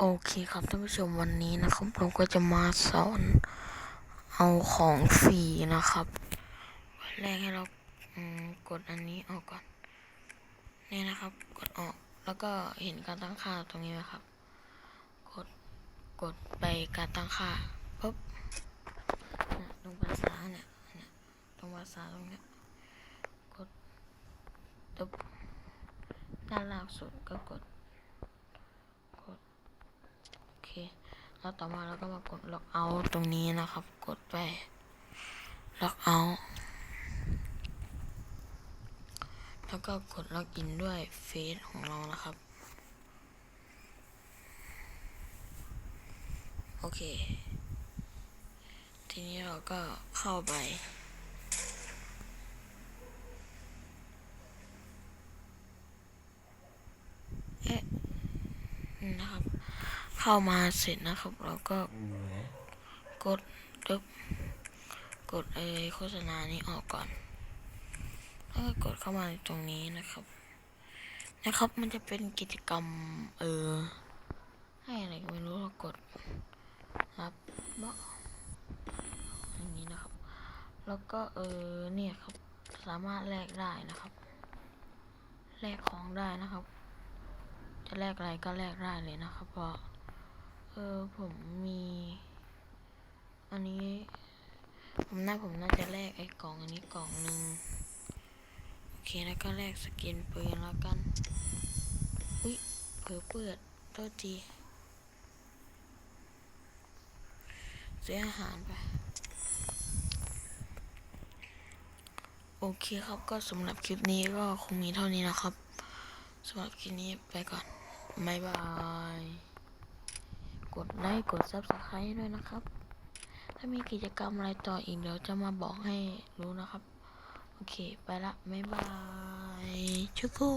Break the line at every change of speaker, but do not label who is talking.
โอเคครับท่านผู้ชมวันนี้นะครับผมก็จะมาสอนเอาของฟรีนะครับวันแรกให้เรากดอันนี้ออกก่อนนี่นะครับ กดออกแล้วก็เห็นการตั้งค่าตรงนี้ไหมครับ กดกดไปการตั้งค่าปุ๊บเนี่ยตรงภาษาเนี่ยเนี่ยตรงภาษาตรงเนี้ยกดตุ๊บด้านล่างสุดก็กด โอเค แล้วต่อมาเราก็มากดล็อกเอาตรงนี้นะครับ กดไปล็อกเอาแล้วก็กดล็อกอินด้วยเฟซของเรานะครับ โอเค ทีนี้เราก็เข้าไปเอ๊ะนี่นะครับ เข้ามาเสร็จนะครับ เราก็กดตึ๊บกดไอโฆษณานี้ออกก่อนแล้วก็กดเข้ามาตรงนี้นะครับ นะครับมันจะเป็นกิจกรรมเออให้อะไรก็ไม่รู้เรากดรับเบาะอย่างนี้นะครับ แล้วก็เออเนี่ยครับสามารถแลกได้นะครับแลกของได้นะครับ จะแลกอะไรก็แลกได้เลยนะครับเพราะ เออผมมี อันนี้ ผมน่าผมน่าจะแลกไอ้กล่องอันนี้กล่องหนึ่งโอเคแล้วก็แลกสกินปืนแล้วกัน อุ้ยเผลอเปิดโทษทีเสียอาหารไป โอเคครับก็สำหรับคลิปนี้ก็คงมีเท่านี้นะครับสำหรับคลิปนี้ไปก่อน บ๊ายบาย กดไลค์กด subscribe ด้วยนะครับ ถ้ามีกิจกรรมอะไรต่ออีกเดี๋ยวจะมาบอกให้รู้นะครับ โอเค ไปละ บ๊ายบายชุกู